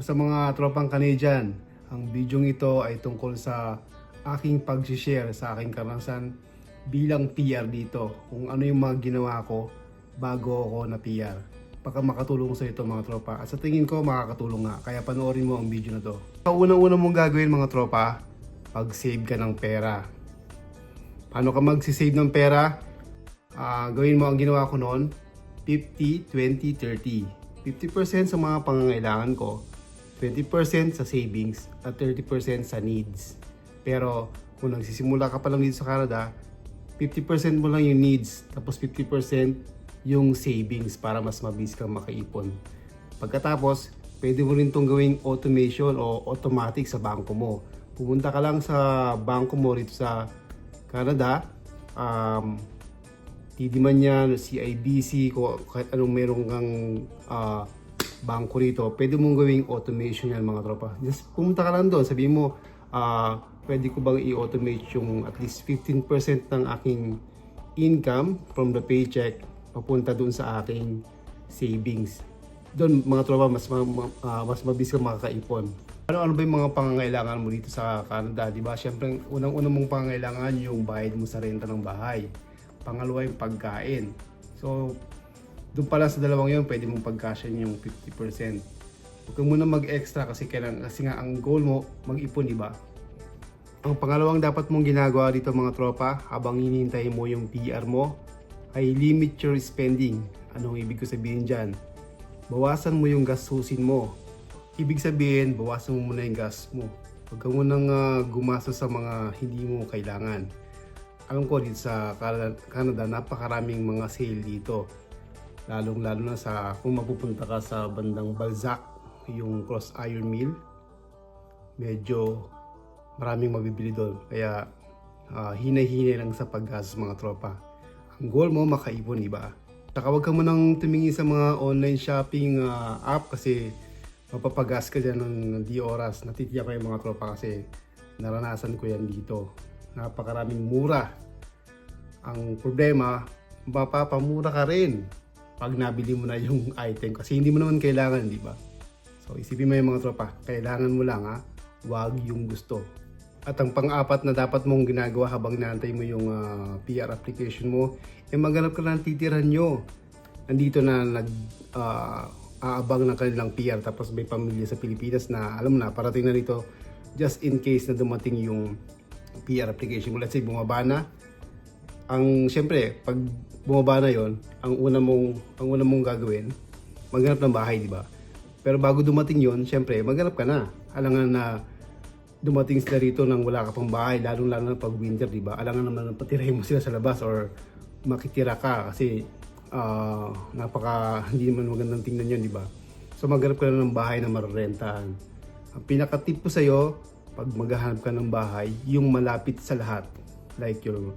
Sa mga tropang Canadian, ang video ito ay tungkol sa aking pag-share sa aking karanasan bilang PR dito. Kung ano yung mga ginawa ko bago ako na PR. Baka makatulong sa ito mga tropa. At sa tingin ko makakatulong nga. Kaya panoorin mo ang video na to. Ang unang-una mong gagawin mga tropa, pag-save ka ng pera. Paano ka mag-save ng pera? Ah, gawin mo ang ginawa ko noon, 50, 20, 30. 50% sa mga pangangailangan ko, 20% sa savings, at 30% sa needs. Pero kung nagsisimula ka pa lang dito sa Canada, 50% mo lang yung needs, tapos 50% yung savings para mas mabilis kang makaipon. Pagkatapos, pwede mo rin itong gawing automation o automatic sa bangko mo. Pumunta ka lang sa bangko mo rito sa Canada, um, TD man yan, CIBC, kung anong meron kang ah, bangko rito, pwede mong gawing automation yan mga tropa. Just pumunta ka lang doon, sabihin mo, ah, pwede ko bang i-automate yung at least 15% ng aking income from the paycheck papunta doon sa aking savings. Doon mga tropa, mas, ma- ah, mas mabilis kang makakaipon. Ano ano ba yung mga pangangailangan mo dito sa Canada, 'di ba? Syempre, unang-unang mong pangangailangan yung bayad mo sa renta ng bahay. Pangalawa yung pagkain. So, doon pala sa dalawang yun, pwede mong pagkasyan yung 50%. Huwag muna mag-extra kasi kailan kasi nga ang goal mo mag-ipon, di ba? Ang pangalawang dapat mong ginagawa dito mga tropa habang hinihintay mo yung PR mo ay limit your spending. Anong ibig ko sabihin dyan? Bawasan mo yung gastusin mo. Ibig sabihin, bawasan mo muna yung gas mo. Huwag ka munang ah, gumastos sa mga hindi mo kailangan. Alam ko dito sa Canada, napakaraming mga sale dito. Lalong lalo na sa kung mapupunta ka sa bandang Balzac, yung Cross Iron Mill. Medyo maraming mabibili doon. Kaya ah, hinay-hinay lang sa paggastos mga tropa. Ang goal mo makaipon, di ba? Saka huwag ka munang tumingin sa mga online shopping ah, app kasi mapapagas ka dyan ng di oras. Natitiyak ko yung mga tropa kasi naranasan ko yan dito. Napakaraming mura. Ang problema, mapapamura ka rin pag nabili mo na yung item kasi hindi mo naman kailangan, di ba? So isipin mo yung mga tropa, kailangan mo lang ha, wag yung gusto. At ang pang-apat na dapat mong ginagawa habang naantay mo yung ah, PR application mo, eh maghanap ka ng titiran nyo. Nandito na nag ah, aabang ng kanilang PR tapos may pamilya sa Pilipinas na alam na parating na rito just in case na dumating yung PR application mo. Let's say bumaba na, ang syempre pag bumaba na yon ang una mong ang una mong gagawin maghanap ng bahay di ba? Pero bago dumating yon syempre maghanap ka na. Alangan na dumating sila rito nang wala ka pang bahay lalong lalo na pag winter di ba? Alangan naman na patirahin mo sila sa labas or makitira ka kasi ah, napaka hindi naman magandang tingnan yon di ba? So maghanap ka na ng bahay na mararentahan ang pinaka tip ko sa iyo pag maghahanap ka ng bahay yung malapit sa lahat like yung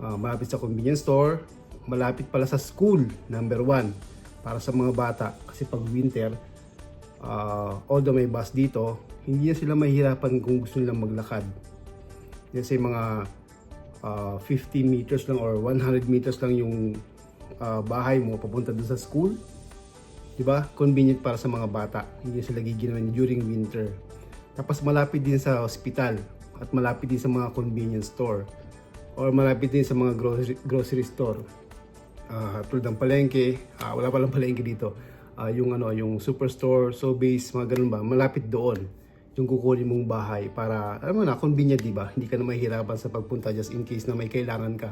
Ah, malapit sa convenience store, malapit pala sa school, number one, para sa mga bata. Kasi pag winter, uh, although may bus dito, hindi na sila mahirapan kung gusto nilang maglakad. Kasi mga ah, 50 meters lang or 100 meters lang yung ah, bahay mo papunta dun sa school. 'Di ba? Convenient para sa mga bata. Hindi sila giginawan during winter. Tapos malapit din sa hospital at malapit din sa mga convenience store or malapit din sa mga grocery, grocery store. Ah, tulad ng palengke, ah, wala palang palengke dito. Ah, yung ano, yung superstore, so base, mga ganun ba, malapit doon yung kukunin mong bahay para, alam mo na, convenient, di ba? Hindi ka na mahihirapan sa pagpunta just in case na may kailangan ka.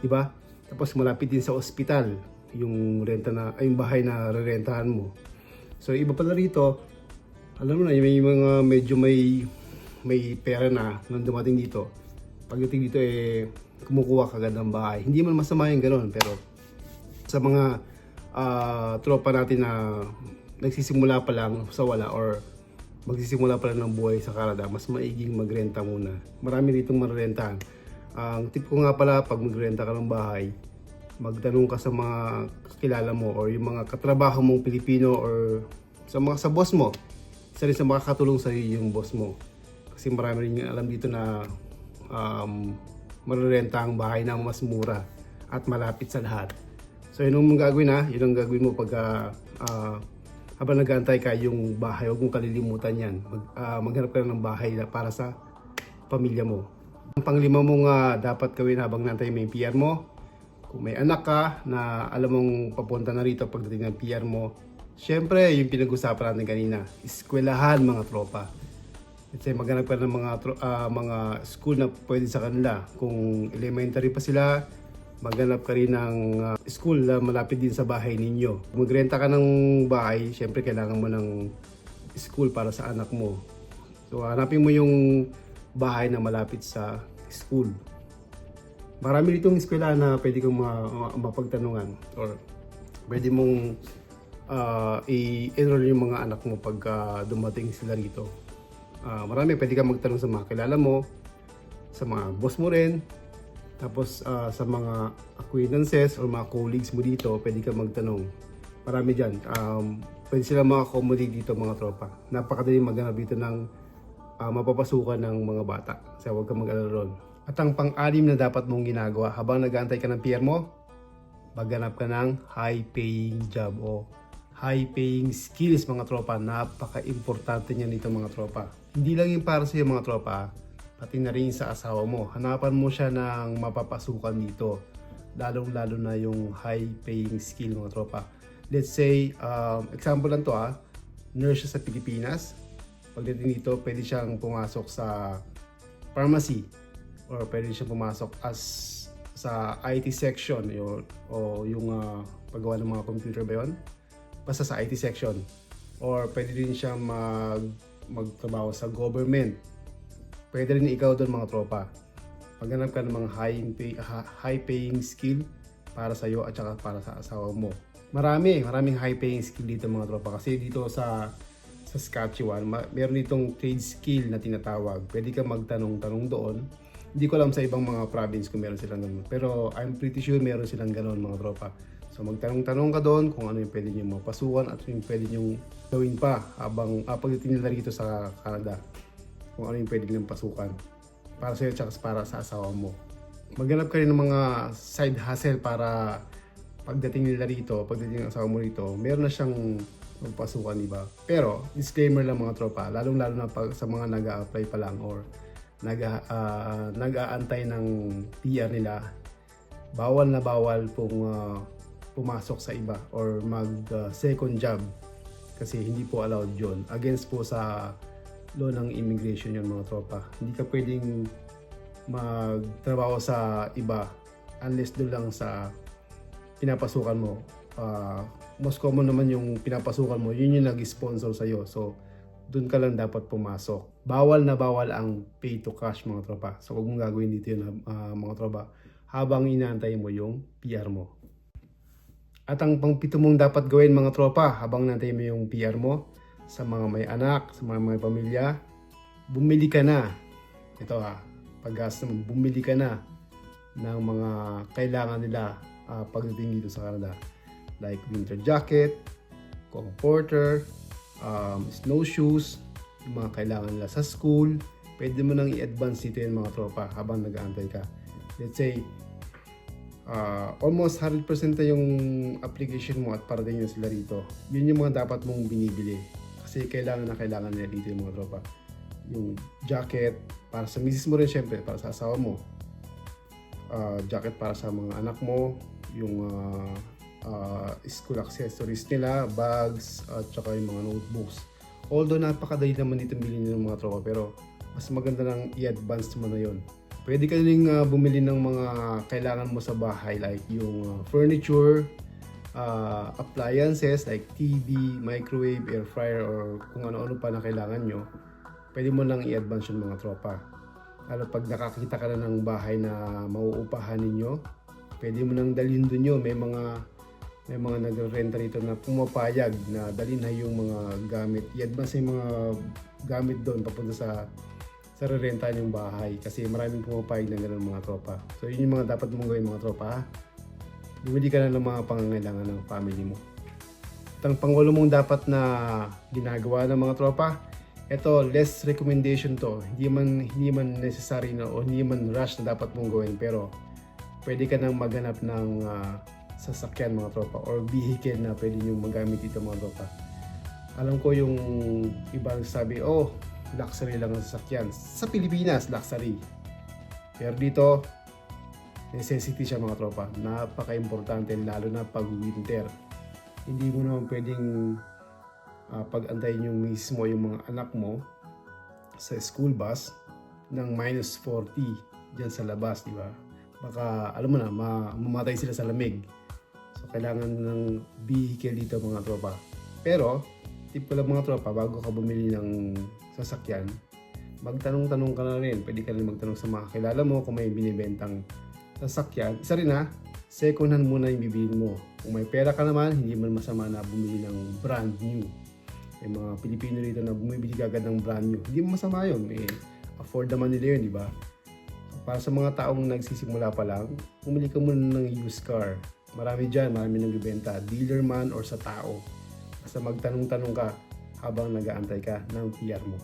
Di ba? Tapos malapit din sa ospital yung renta na, ay yung bahay na rerentahan mo. So iba pala rito, alam mo na, may mga medyo may may pera na nung dumating dito. Pagdating dito eh, kumukuha ka agad ng bahay. Hindi man masama yung gano'n, pero sa mga ah, tropa natin na nagsisimula pa lang sa wala or magsisimula pa lang ng buhay sa Canada, mas maiging magrenta muna. Marami ditong marerentahan. Ang tip ko nga pala, pag magrenta ka ng bahay, magtanong ka sa mga kakilala mo or yung mga katrabaho mong Pilipino or sa mga sa boss mo. Isa rin sa makakatulong sa yung boss mo. Kasi marami rin alam dito na um, marerenta ang bahay na mas mura at malapit sa lahat. So yun ang gagawin ha, yun ang gagawin mo pag ah, habang nag-aantay ka yung bahay, huwag mong kalilimutan yan. Mag, ah, maghanap ka ng bahay para sa pamilya mo. Ang panglima mong ah, dapat gawin habang nantay mo yung PR mo, kung may anak ka na alam mong papunta na rito pagdating ng PR mo, syempre yung pinag-usapan natin kanina, eskwelahan mga tropa. Let's say maghanap ka ng mga, ah, mga school na pwede sa kanila. Kung elementary pa sila, maghanap ka rin ng ah, school na malapit din sa bahay ninyo. Kung magrenta ka ng bahay, syempre kailangan mo ng school para sa anak mo. So hanapin mo yung bahay na malapit sa school. Marami ditong eskwela na pwede kong ma- ma- mapagtanungan or pwede mong ah, i-enroll yung mga anak mo pag ah, dumating sila rito. Ah, marami pwede kang magtanong sa mga kilala mo, sa mga boss mo rin, tapos ah, sa mga acquaintances or mga colleagues mo dito, pwede kang magtanong. Marami dyan. Um, pwede sila mga-accommodate dito mga tropa. Napakadali maghanap dito ng ah, mapapasukan ng mga bata. Kaya huwag kang mag-alala ron. At ang pang-anim na dapat mong ginagawa habang nag-aantay ka ng PR mo, maghanap ka ng high-paying job o high-paying skills mga tropa. Napaka-importante niyan dito mga tropa. Hindi lang yung para sa mga tropa, pati na rin sa asawa mo. Hanapan mo siya ng mapapasukan dito. Lalong-lalo na yung high-paying skill mga tropa. Let's say, um, example lang to ah, nurse siya sa Pilipinas. Pagdating dito, pwede siyang pumasok sa pharmacy or pwede siyang pumasok as sa IT section o, o yung ah, paggawa ng mga computer ba yun? Basta sa IT section. Or pwede din siya mag, magtrabaho sa government. Pwede rin ikaw doon mga tropa. Maghanap ka ng mga high, pay, high paying skill para sa iyo at saka para sa asawa mo. Marami, maraming high paying skill dito mga tropa kasi dito sa sa Saskatchewan, ma- meron ditong trade skill na tinatawag. Pwede ka magtanong-tanong doon. Hindi ko alam sa ibang mga province kung meron silang ganun. Pero I'm pretty sure meron silang ganun mga tropa. So magtanong-tanong ka doon kung ano yung pwede nyo mapasukan at yung pwede nyo gawin pa habang ah, pagdating nila rito sa Canada. Kung ano yung pwede nilang pasukan. Para sa iyo at para sa asawa mo. Maghanap ka rin ng mga side hustle para pagdating nila rito, pagdating ng asawa mo rito, meron na siyang magpasukan, di ba? Pero, disclaimer lang mga tropa, lalong-lalo na pag, sa mga nag apply pa lang or nag, ah, nag-aantay ng PR nila, bawal na bawal pong ah, pumasok sa iba or mag ah, second job kasi hindi po allowed yon against po sa law ng immigration yun mga tropa. Hindi ka pwedeng magtrabaho sa iba unless doon lang sa pinapasukan mo. Ah, most common naman yung pinapasukan mo yun yung nag-sponsor sa'yo. So doon ka lang dapat pumasok. Bawal na bawal ang pay to cash mga tropa. So huwag mong gagawin dito yun ah, mga tropa. Habang inaantay mo yung PR mo at ang pangpito mong dapat gawin mga tropa habang nantay mo yung PR mo sa mga may anak, sa mga may pamilya, bumili ka na. Ito ha, paggas mo, bumili ka na ng mga kailangan nila ah, pagdating dito sa Canada. Like winter jacket, comforter, um, snowshoes, yung mga kailangan nila sa school. Pwede mo nang i-advance dito yung mga tropa habang nag-aantay ka. Let's say, ah, almost 100% na yung application mo at parating na sila rito. Yun yung mga dapat mong binibili. Kasi kailangan na kailangan nila dito yung mga tropa. Yung jacket, para sa misis mo rin syempre, para sa asawa mo. Ah, jacket para sa mga anak mo. Yung ah, ah, school accessories nila, bags, at saka yung mga notebooks. Although napakadali naman dito bilhin ng mga tropa, pero mas maganda nang i-advance mo na yon. Pwede ka rin ah, bumili ng mga kailangan mo sa bahay like yung ah, furniture, ah, appliances like TV, microwave, air fryer, or kung ano-ano pa na kailangan nyo. Pwede mo lang i-advance yung mga tropa. Lalo pag nakakita ka na ng bahay na mauupahan ninyo, pwede mo nang dalhin doon yun. May mga may mga nagre-renta rito na pumapayag na dalhin na yung mga gamit. I-advance yung mga gamit doon papunta sa sa rerentahan yung bahay kasi maraming pumapayag na gano'n mga tropa. So yun yung mga dapat mong gawin mga tropa ha. Bumili ka na ng mga pangangailangan ng family mo. At ang pangulo mong dapat na ginagawa ng mga tropa, ito less recommendation to. Hindi man hindi man necessary na o hindi man rush na dapat mong gawin pero pwede ka nang maghanap ng ah, sasakyan mga tropa or vehicle na pwede nyo magamit dito mga tropa. Alam ko yung iba sabi, oh, luxury lang ang sasakyan. Sa Pilipinas, luxury. Pero dito, necessity siya mga tropa. Napaka-importante lalo na pag winter. Hindi mo naman pwedeng ah, pag-antayin yung mismo yung mga anak mo sa school bus ng minus 40 dyan sa labas, di ba? Baka, alam mo na, ma- mamatay sila sa lamig. So, kailangan ng vehicle dito mga tropa. Pero, tip ko lang mga tropa, bago ka bumili ng sasakyan, magtanong-tanong ka na rin. Pwede ka rin magtanong sa mga kilala mo kung may binibentang sasakyan. Isa rin ha, second hand muna yung bibilin mo. Kung may pera ka naman, hindi man masama na bumili ng brand new. May mga Pilipino rito na bumibili agad ng brand new. Hindi masama yun. May afford naman nila yun, di ba? Para sa mga taong nagsisimula pa lang, pumili ka muna ng used car. Marami dyan, marami nagbibenta. Dealer man or sa tao. Basta magtanong-tanong ka habang nag-aantay ka ng PR mo.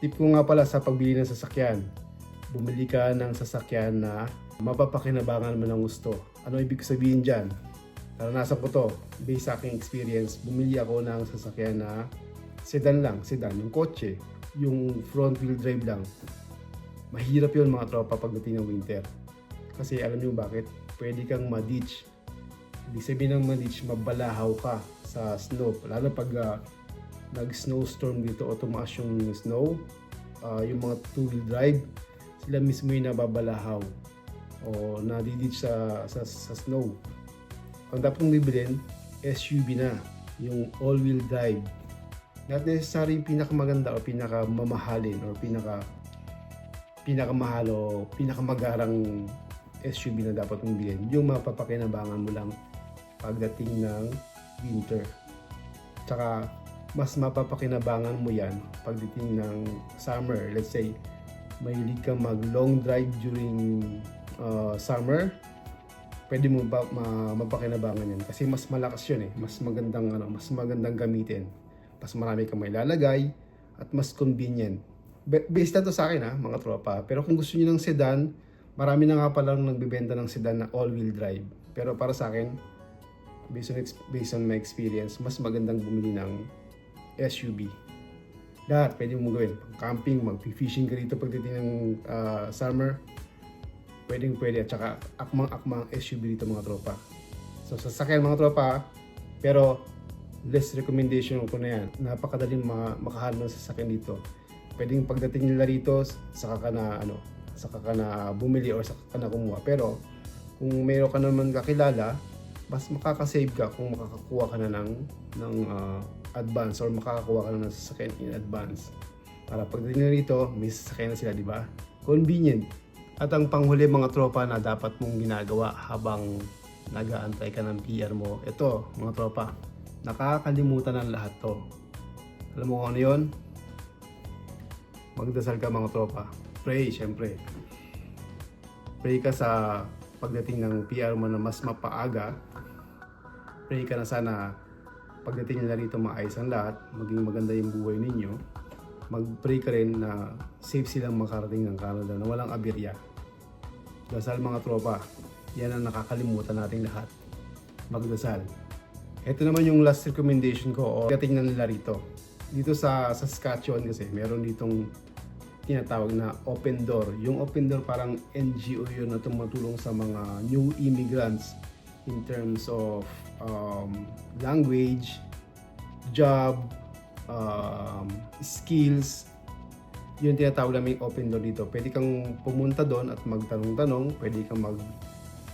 Tip ko nga pala sa pagbili ng sasakyan. Bumili ka ng sasakyan na mapapakinabangan mo ng gusto. Ano ibig sabihin dyan? Naranasan ko to. Based sa aking experience, bumili ako ng sasakyan na sedan lang, sedan, yung kotse, yung front wheel drive lang. Mahirap yun mga tropa pagdating ng winter. Kasi alam niyo bakit? Pwede kang ma-ditch. Ibig sabihin ng ma-ditch, mabalahaw ka sa snow. Lalo pag ah, nag-snowstorm dito o tumaas yung snow, ah, yung mga two-wheel drive, sila mismo yung nababalahaw o nadiditch sa, sa, sa snow. Ang dapat mong bibilin, SUV na, yung all-wheel drive. Not necessary yung pinakamaganda o pinakamamahalin or pinaka pinakamahal o pinakamagarang SUV na dapat mong bilhin. Yung mapapakinabangan mo lang pagdating ng winter. Tsaka, mas mapapakinabangan mo yan pagdating ng summer. Let's say, mahilig kang mag long drive during uh, summer, pwede mo ba ma, mapakinabangan yan. Kasi mas malakas yun eh. Mas magandang ano mas magandang gamitin. Mas marami kang may lalagay at mas convenient. Be- based na to sa akin ha mga tropa. Pero kung gusto niyo ng sedan marami na nga palang nagbebenta ng sedan na all wheel drive. Pero para sa akin based on, based on my experience mas magandang bumili ng SUV lahat pwede mo gawin camping mag-fishing ka dito pagdating ng ah, summer pwedeng pwede at saka akmang-akmang SUV dito mga tropa. So sasakyan mga tropa, pero less recommendation ko na yan. Napakadaling ma- makahanap ng sasakyan dito. Pwedeng pagdating nila rito, saka ka na ano, saka ka na bumili or saka ka na kumuha. Pero kung mayroon ka naman kakilala, mas makakasave ka kung makakakuha ka na ng, ng ah, advance or makakakuha ka na ng sasakyan in advance. Para pagdating nila rito, may sasakyan na sila, di ba? Convenient. At ang panghuli mga tropa na dapat mong ginagawa habang nag-aantay ka ng PR mo, ito mga tropa, nakakalimutan ng lahat to. Alam mo kung ano yun? Magdasal ka mga tropa. Pray, syempre. Pray ka sa pagdating ng PR mo na mas mapaaga. Pray ka na sana pagdating nila rito maayos ang lahat, maging maganda yung buhay ninyo. Mag-pray ka rin na safe silang makarating ng Canada na walang aberya. Dasal mga tropa, yan ang nakakalimutan nating lahat. Magdasal. Ito naman yung last recommendation ko o dating na nila rito. Dito sa Saskatchewan kasi meron ditong tinatawag na open door. Yung open door parang NGO yun na tumutulong sa mga new immigrants in terms of um, language, job, um, skills, yun tinatawag namin open door dito. Pwede kang pumunta doon at magtanong-tanong, pwede kang mag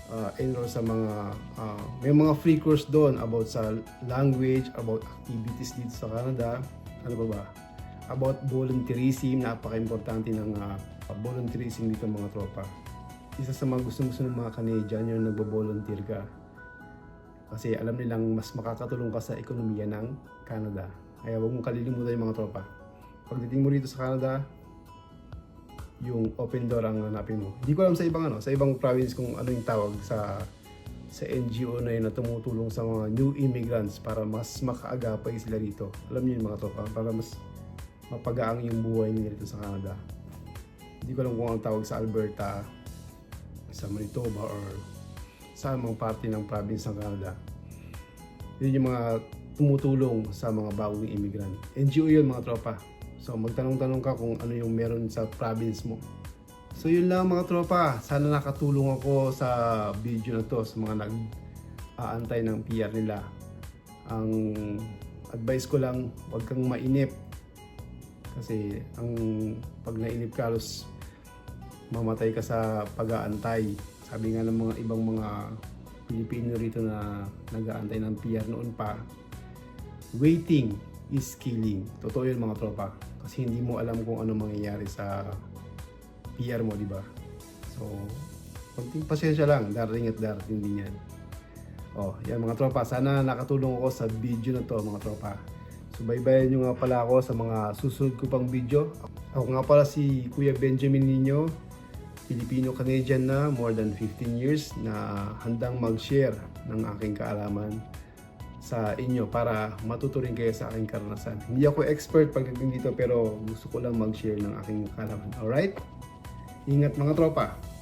uh, enroll sa mga uh, may mga free course doon about sa language, about activities dito sa Canada. Ano ba ba? About volunteerism, napaka-importante ng uh, volunteerism dito mga tropa. Isa sa mga gusto-gusto ng mga Canadian yung nagbo-volunteer ka. Kasi alam nilang mas makakatulong ka sa ekonomiya ng Canada. Kaya huwag mong kalilimutan yung mga tropa. Pagdating mo rito sa Canada, yung open door ang hanapin mo. Hindi ko alam sa ibang ano, sa ibang province kung ano yung tawag sa sa NGO na yun na tumutulong sa mga new immigrants para mas makaagapay sila rito. Alam niyo yung mga tropa, para mas mapagaang yung buhay nila dito sa Canada. Hindi ko alam kung ang tawag sa Alberta, sa Manitoba, or sa mga parte ng province ng Canada. Yun yung mga tumutulong sa mga bagong immigrant. NGO yun mga tropa. So magtanong-tanong ka kung ano yung meron sa province mo. So yun lang mga tropa. Sana nakatulong ako sa video na to sa mga nag-aantay ng PR nila. Ang advice ko lang, huwag kang mainip. Kasi ang pag nainip ka, halos mamatay ka sa pag-aantay. Sabi nga ng mga ibang mga Pilipino rito na nag-aantay ng PR noon pa, waiting is killing. Totoo yun mga tropa. Kasi hindi mo alam kung ano mangyayari sa PR mo, di ba? So, konting pasensya lang. Darating at darating din yan. Oh, yan mga tropa. Sana nakatulong ako sa video na to mga tropa. Subaybayan nyo nga pala ako sa mga susunod ko pang video. Ako nga pala si Kuya Benjamin Nino, Filipino-Canadian na more than 15 years na handang mag-share ng aking kaalaman sa inyo para matuto rin kayo sa aking karanasan. Hindi ako expert pagdating dito pero gusto ko lang mag-share ng aking kaalaman. Alright? Ingat mga tropa!